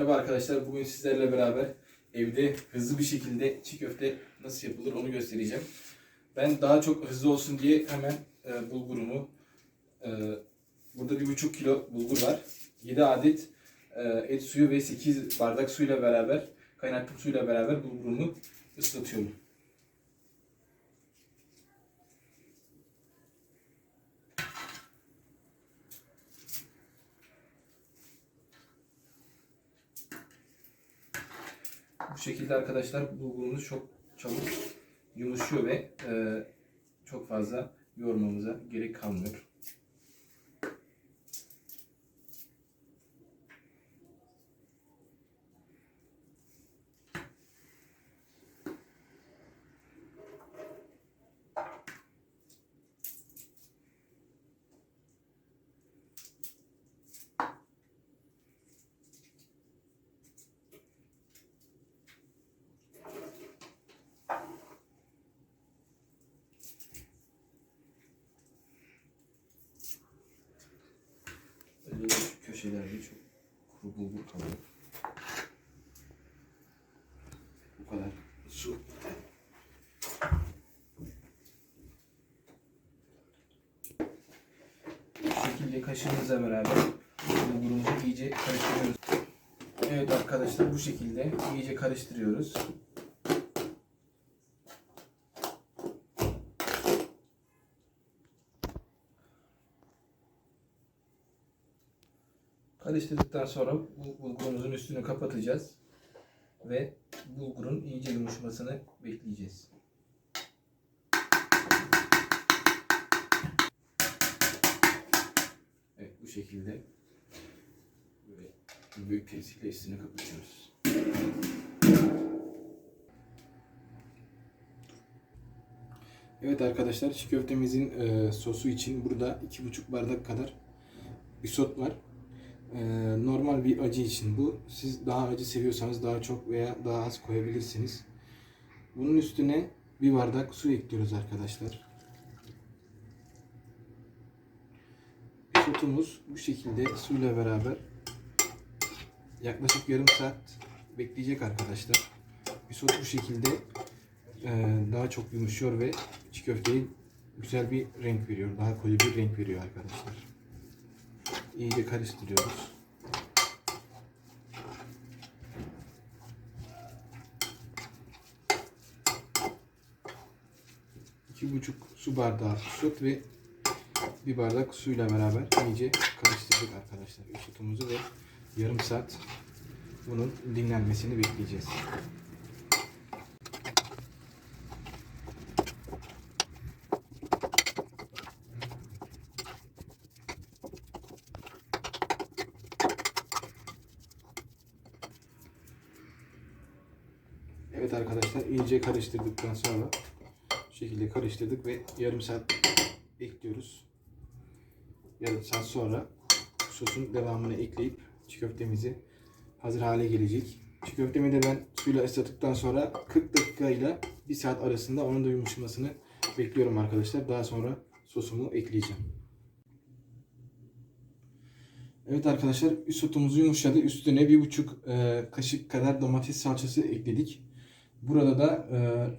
Merhaba arkadaşlar, bugün sizlerle beraber evde hızlı bir şekilde çiğ köfte nasıl yapılır onu göstereceğim. Ben daha çok hızlı olsun diye hemen e, bulgurumu, e, burada bir buçuk kilo bulgur var. 7 adet e, et suyu ve 8 bardak suyla beraber, kaynattığım suyla beraber bulgurumu ıslatıyorum. Şekilde arkadaşlar bulgurumuz çok çabuk yumuşuyor ve e, çok fazla yoğurmamıza gerek kalmıyor. Böyle şu köşelerde çok kuru bulgur kalıyor. Bu kadar su. Bu şekilde kaşığımızla beraber bulgurumuzu iyice karıştırıyoruz. Evet arkadaşlar bu şekilde iyice karıştırıyoruz. Karıştırdıktan sonra bu bulgurumuzun üstünü kapatacağız ve bulgurun iyice yumuşamasını bekleyeceğiz. Evet bu şekilde böyle büyük tepsiyle üstünü kapatıyoruz. Evet arkadaşlar çiğ köftemizin e, sosu için burada 2,5 bardak kadar isot var. Ee, normal bir acı için bu. Siz daha acı seviyorsanız daha çok veya daha az koyabilirsiniz. Bunun üstüne bir bardak su ekliyoruz arkadaşlar. Sotumuz bu şekilde suyla beraber yaklaşık yarım saat bekleyecek arkadaşlar. Isot bu şekilde e, daha çok yumuşuyor ve çiğ köfteye güzel bir renk veriyor. Daha koyu bir renk veriyor arkadaşlar iyice karıştırıyoruz. İki buçuk su bardağı süt ve bir bardak suyla beraber iyice karıştırdık arkadaşlar sütümüzü ve yarım saat bunun dinlenmesini bekleyeceğiz. Evet arkadaşlar iyice karıştırdıktan sonra şu şekilde karıştırdık ve yarım saat bekliyoruz. Yarım saat sonra sosun devamını ekleyip çiğ köftemizi hazır hale gelecek. Çiğ köftemi de ben suyla ıslattıktan sonra 40 dakika ile 1 saat arasında onun da yumuşamasını bekliyorum arkadaşlar. Daha sonra sosumu ekleyeceğim. Evet arkadaşlar sotumuz yumuşadı. Üstüne bir buçuk e, kaşık kadar domates salçası ekledik. Burada da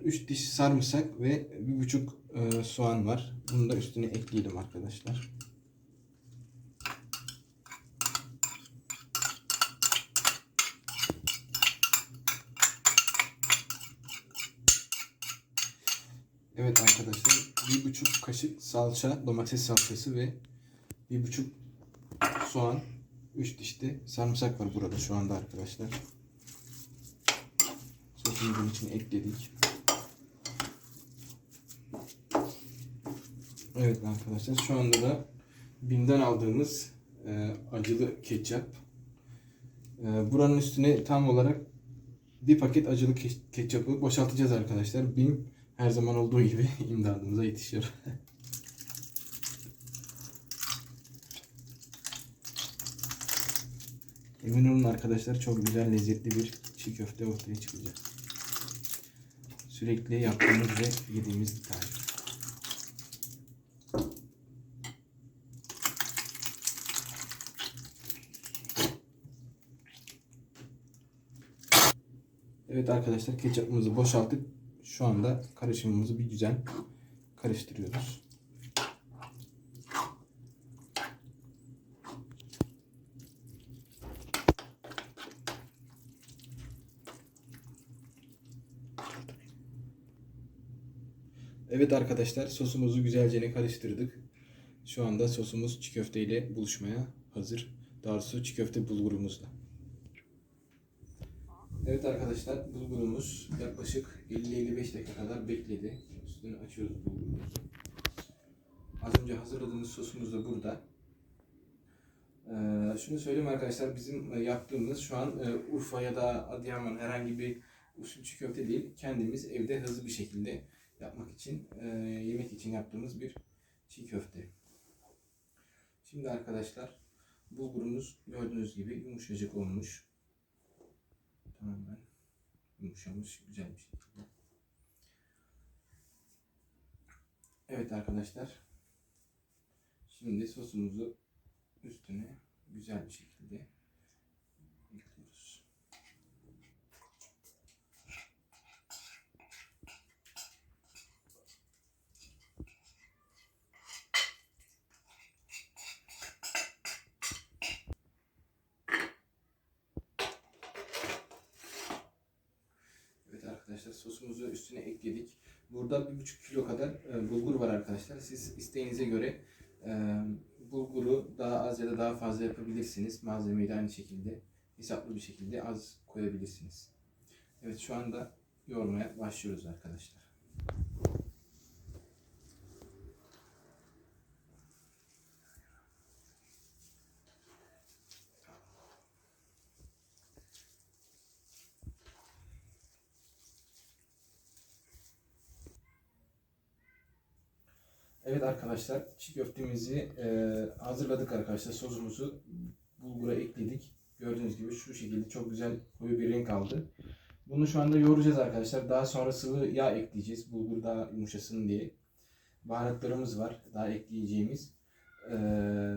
3 diş sarımsak ve bir buçuk e, soğan var. Bunu da üstüne ekleyelim arkadaşlar. Evet arkadaşlar bir buçuk kaşık salça, domates salçası ve bir buçuk soğan, 3 diş de sarımsak var burada şu anda arkadaşlar. Sosumuzun içine ekledik. Evet arkadaşlar şu anda da Bim'den aldığımız e, acılı ketçap. E, buranın üstüne tam olarak bir paket acılı ke ketçapı boşaltacağız arkadaşlar. Bim her zaman olduğu gibi imdadımıza yetişiyor. Emin olun arkadaşlar çok güzel lezzetli bir çiğ köfte ortaya çıkacak sürekli yaptığımız ve yediğimiz bir tarif. Evet arkadaşlar ketçapımızı boşalttık. Şu anda karışımımızı bir güzel karıştırıyoruz. Evet arkadaşlar sosumuzu güzelce karıştırdık. Şu anda sosumuz çiğ köfte ile buluşmaya hazır. Daha doğrusu çiğ köfte bulgurumuzla. Evet arkadaşlar bulgurumuz yaklaşık 50-55 dakika kadar bekledi. Üstünü açıyoruz bulgurumuzu. Az önce hazırladığımız sosumuz da burada. Ee, şunu söyleyeyim arkadaşlar bizim e, yaptığımız şu an e, Urfa ya da Adıyaman herhangi bir usul çiğ köfte değil. Kendimiz evde hızlı bir şekilde yapmak için, e, yemek için yaptığımız bir çiğ köfte. Şimdi arkadaşlar bulgurumuz gördüğünüz gibi yumuşacık olmuş. Tamamen yumuşamış güzel bir şekilde. Evet arkadaşlar. Şimdi sosumuzu üstüne güzel bir şekilde sosumuzu üstüne ekledik. Burada bir buçuk kilo kadar e, bulgur var arkadaşlar. Siz isteğinize göre e, bulguru daha az ya da daha fazla yapabilirsiniz. Malzemeyi de aynı şekilde hesaplı bir şekilde az koyabilirsiniz. Evet şu anda yoğurmaya başlıyoruz arkadaşlar. Evet arkadaşlar çiğ köftemizi e, hazırladık arkadaşlar. Sosumuzu bulgura ekledik. Gördüğünüz gibi şu şekilde çok güzel koyu bir renk aldı. Bunu şu anda yoğuracağız arkadaşlar. Daha sonra sıvı yağ ekleyeceğiz. Bulgur daha yumuşasın diye. Baharatlarımız var daha ekleyeceğimiz. Ee,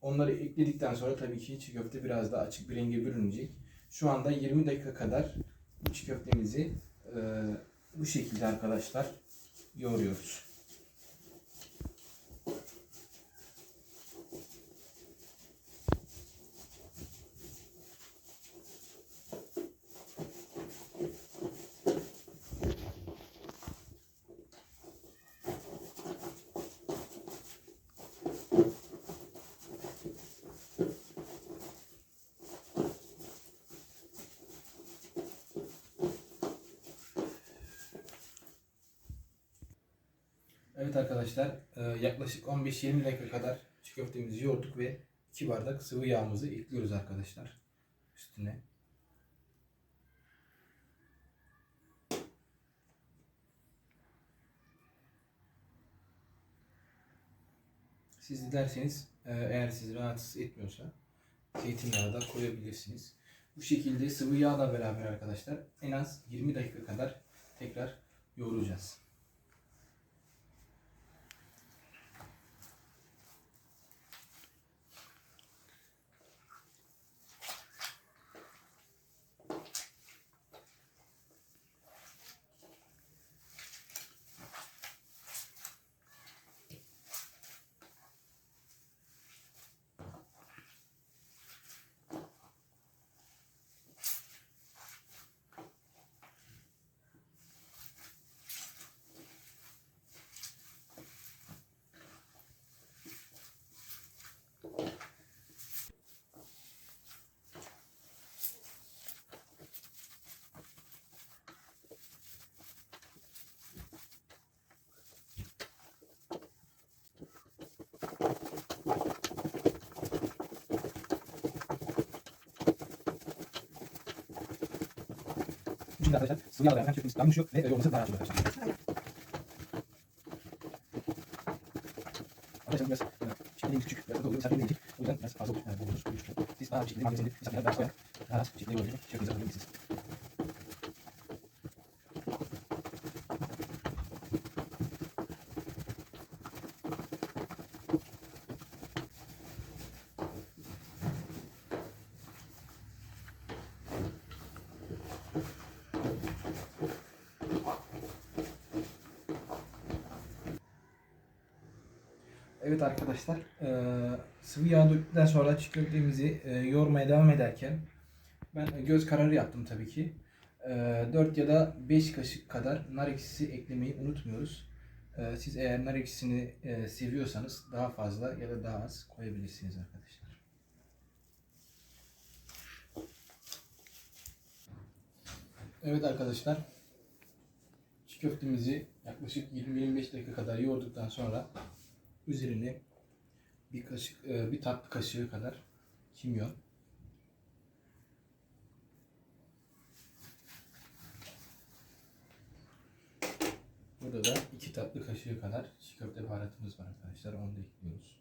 onları ekledikten sonra tabii ki çiğ köfte biraz daha açık bir renge bürünecek. Şu anda 20 dakika kadar çiğ köftemizi e, bu şekilde arkadaşlar yoğuruyoruz. Evet arkadaşlar e, yaklaşık 15-20 dakika kadar çiğ köftemizi yoğurduk ve 2 bardak sıvı yağımızı ekliyoruz arkadaşlar üstüne. Siz dilerseniz e, eğer sizi rahatsız etmiyorsa zeytinyağı da koyabilirsiniz. Bu şekilde sıvı yağla beraber arkadaşlar en az 20 dakika kadar tekrar yoğuracağız. Şimdi arkadaşlar sıvı yağla beraber köftemiz daha yumuşuyor ve yoğurması daha rahat arkadaşlar. Arkadaşlar biraz şekerliğimiz küçük, biraz da oluyor, misafirliğimiz küçük. O yüzden biraz fazla olur. Yani buluruz, koyuyoruz. Siz daha bir şekilde malzemesini misafirler daha koyarak daha rahat şekilde yoğurabilir. Köftenizi hazırlayabilirsiniz. Evet arkadaşlar, eee, sıvı yağ döktükten sonra çiğ köftemizi eee, yoğurmaya devam ederken ben göz kararı yaptım tabii ki. Eee 4 ya da 5 kaşık kadar nar ekşisi eklemeyi unutmuyoruz. Eee, siz eğer nar ekşisini eee, seviyorsanız daha fazla ya da daha az koyabilirsiniz arkadaşlar. Evet arkadaşlar, çiğ köftemizi yaklaşık 20-25 dakika kadar yoğurduktan sonra üzerine bir kaşık e, bir tatlı kaşığı kadar kimyon Burada da iki tatlı kaşığı kadar çiğ köfte baharatımız var arkadaşlar. Onu da ekliyoruz.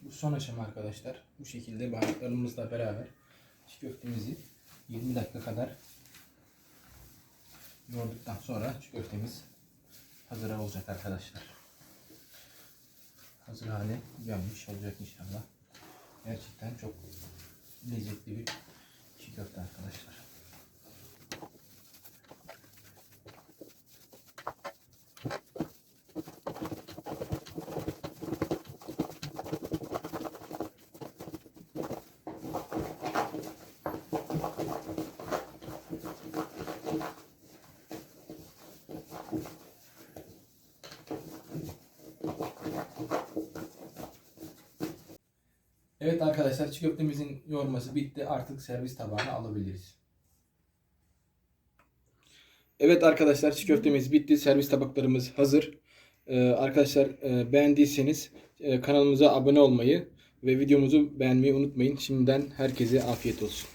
Bu son aşama arkadaşlar. Bu şekilde baharatlarımızla beraber çiğ köftemizi 20 dakika kadar yoğurduktan sonra çiğ köftemiz hazır olacak arkadaşlar. Hazır hale gelmiş olacak inşallah. Gerçekten çok lezzetli bir çiğ köfte arkadaşlar. Evet arkadaşlar çiğ köftemizin yoğurması bitti. Artık servis tabağına alabiliriz. Evet arkadaşlar çiğ köftemiz bitti. Servis tabaklarımız hazır. Ee, arkadaşlar e, beğendiyseniz e, kanalımıza abone olmayı ve videomuzu beğenmeyi unutmayın. Şimdiden herkese afiyet olsun.